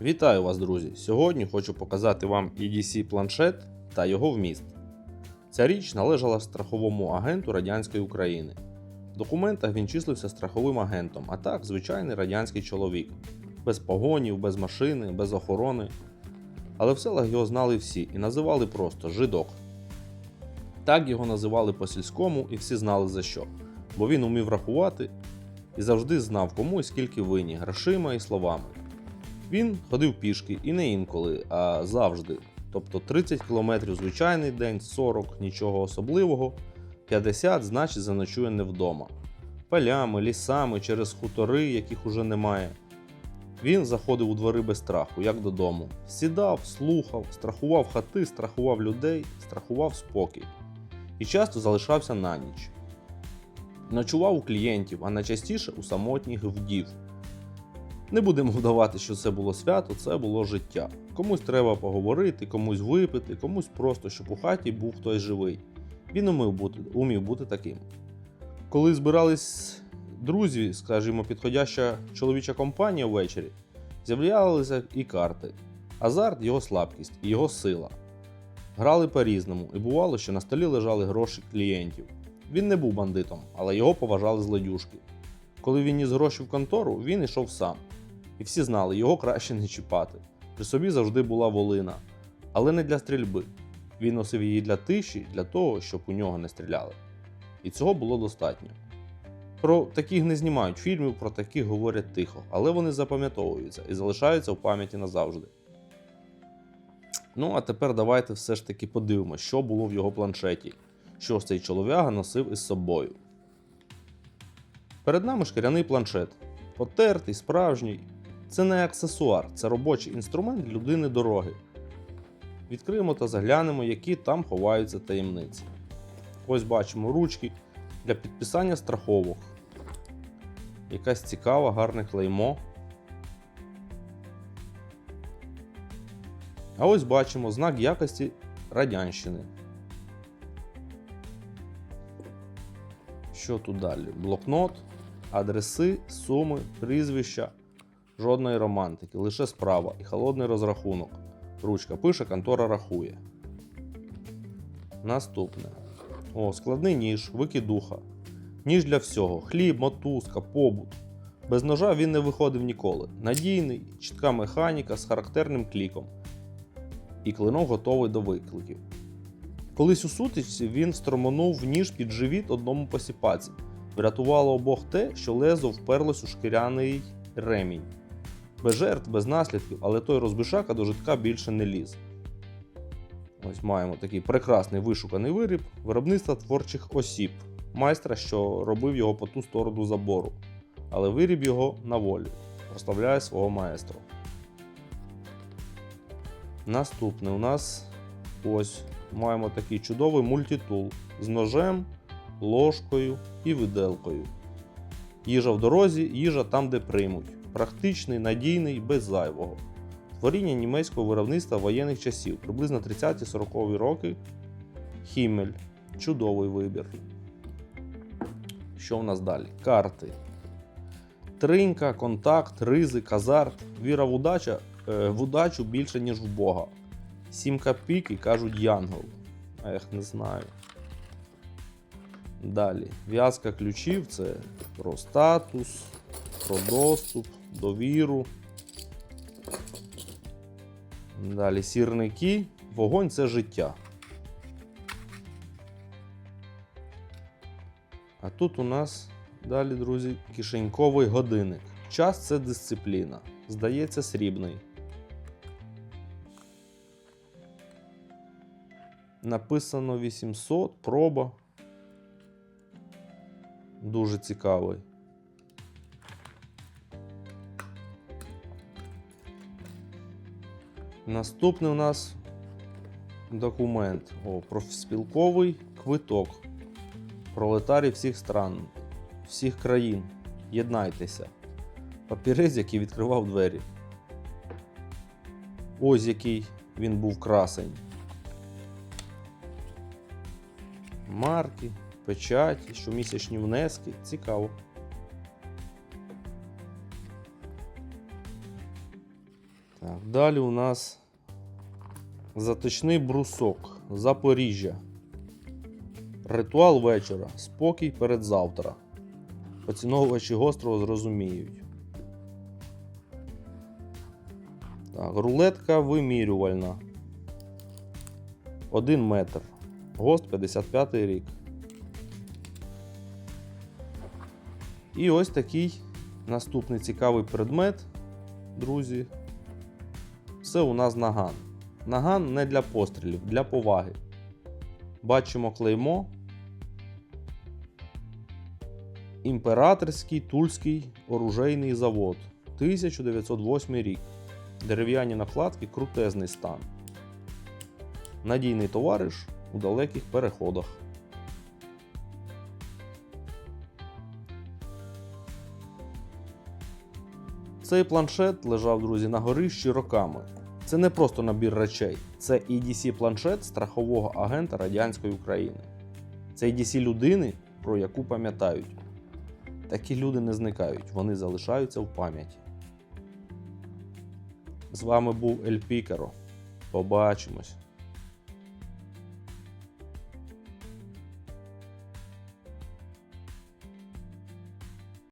Вітаю вас, друзі! Сьогодні хочу показати вам EDC планшет та його вміст. Ця річ належала страховому агенту радянської України. В документах він числився страховим агентом, а так звичайний радянський чоловік. Без погонів, без машини, без охорони. Але в селах його знали всі і називали просто жидок. Так його називали по сільському, і всі знали за що, бо він умів рахувати і завжди знав кому і скільки винні грошима і словами. Він ходив пішки і не інколи, а завжди. Тобто 30 км звичайний день, 40 нічого особливого, 50 значить заночує не вдома. Полями, лісами, через хутори, яких уже немає. Він заходив у двори без страху, як додому. Сідав, слухав, страхував хати, страхував людей, страхував спокій. І часто залишався на ніч. Ночував у клієнтів, а найчастіше у самотніх вдів. Не будемо вдавати, що це було свято, це було життя. Комусь треба поговорити, комусь випити, комусь просто, щоб у хаті був хтось живий. Він умів бути, умів бути таким. Коли збирались друзі, скажімо, підходяща чоловіча компанія ввечері, з'являлися і карти. Азарт його слабкість і його сила. Грали по-різному, і бувало, що на столі лежали гроші клієнтів. Він не був бандитом, але його поважали злодюжки. Коли він ніс гроші в контору, він йшов сам. І всі знали, його краще не чіпати. При собі завжди була волина, але не для стрільби. Він носив її для тиші, для того, щоб у нього не стріляли. І цього було достатньо. Про таких не знімають фільмів, про таких говорять тихо, але вони запам'ятовуються і залишаються в пам'яті назавжди. Ну, а тепер давайте все ж таки подивимося, що було в його планшеті, що ж цей чолов'яга носив із собою. Перед нами шкіряний планшет. Потертий, справжній. Це не аксесуар, це робочий інструмент людини дороги. Відкриємо та заглянемо, які там ховаються таємниці. Ось бачимо ручки для підписання страховок. Якась цікава, гарне клеймо. А ось бачимо знак якості Радянщини. Що тут далі? Блокнот, адреси, суми, прізвища. Жодної романтики, лише справа і холодний розрахунок. Ручка пише, контора рахує. Наступне. О, складний ніж, викидуха. Ніж для всього: хліб, мотузка, побут. Без ножа він не виходив ніколи. Надійний, чітка механіка з характерним кліком. І клинок готовий до викликів. Колись у сутичці він стромонув ніж під живіт одному посіпаці. Врятувало обох те, що лезо вперлось у шкіряний ремінь. Без жертв, без наслідків, але той розбишака до житка більше не ліз. Ось маємо такий прекрасний вишуканий виріб виробництва творчих осіб, майстра, що робив його по ту сторону забору. Але виріб його на волі, прославляє свого маестро. Наступне у нас ось маємо такий чудовий мультитул з ножем, ложкою і виделкою. Їжа в дорозі, їжа там, де приймуть. Практичний, надійний, без зайвого. Творіння німецького виробництва воєнних часів, приблизно 30-40 роки. Хімель. Чудовий вибір. Що в нас далі? Карти. Тринька, контакт, ризик, азарт, віра в, удача, е, в удачу більше, ніж в Бога. Сімка піки кажуть Янгол. Ех, не знаю. Далі. В'язка ключів це про статус, про доступ, довіру. Далі сірники. Вогонь це життя. А тут у нас далі, друзі, кишеньковий годинник. Час це дисципліна. Здається, срібний. Написано 800, проба. Дуже цікавий. Наступний у нас документ. О, профспілковий квиток. Пролетарі всіх стран, всіх країн. Єднайтеся. Папірець, який відкривав двері. Ось який він був красень. Марки, печаті, щомісячні внески. Цікаво. Так, далі у нас затичний брусок Запоріжжя. Ритуал вечора. Спокій перед завтра. Поціновувачі гострого зрозуміють. Так, рулетка вимірювальна. 1 метр. ГОСТ 55 рік. І ось такий наступний цікавий предмет, друзі. Це у нас наган. Наган не для пострілів, для поваги. Бачимо клеймо. Імператорський Тульський оружейний завод. 1908 рік. Дерев'яні накладки, крутезний стан. Надійний товариш у далеких переходах. Цей планшет лежав, друзі, на горищі роками. Це не просто набір речей, це EDC планшет страхового агента радянської України. Це EDC людини, про яку пам'ятають. Такі люди не зникають, вони залишаються в пам'яті. З вами був Ель Пікаро. Побачимось!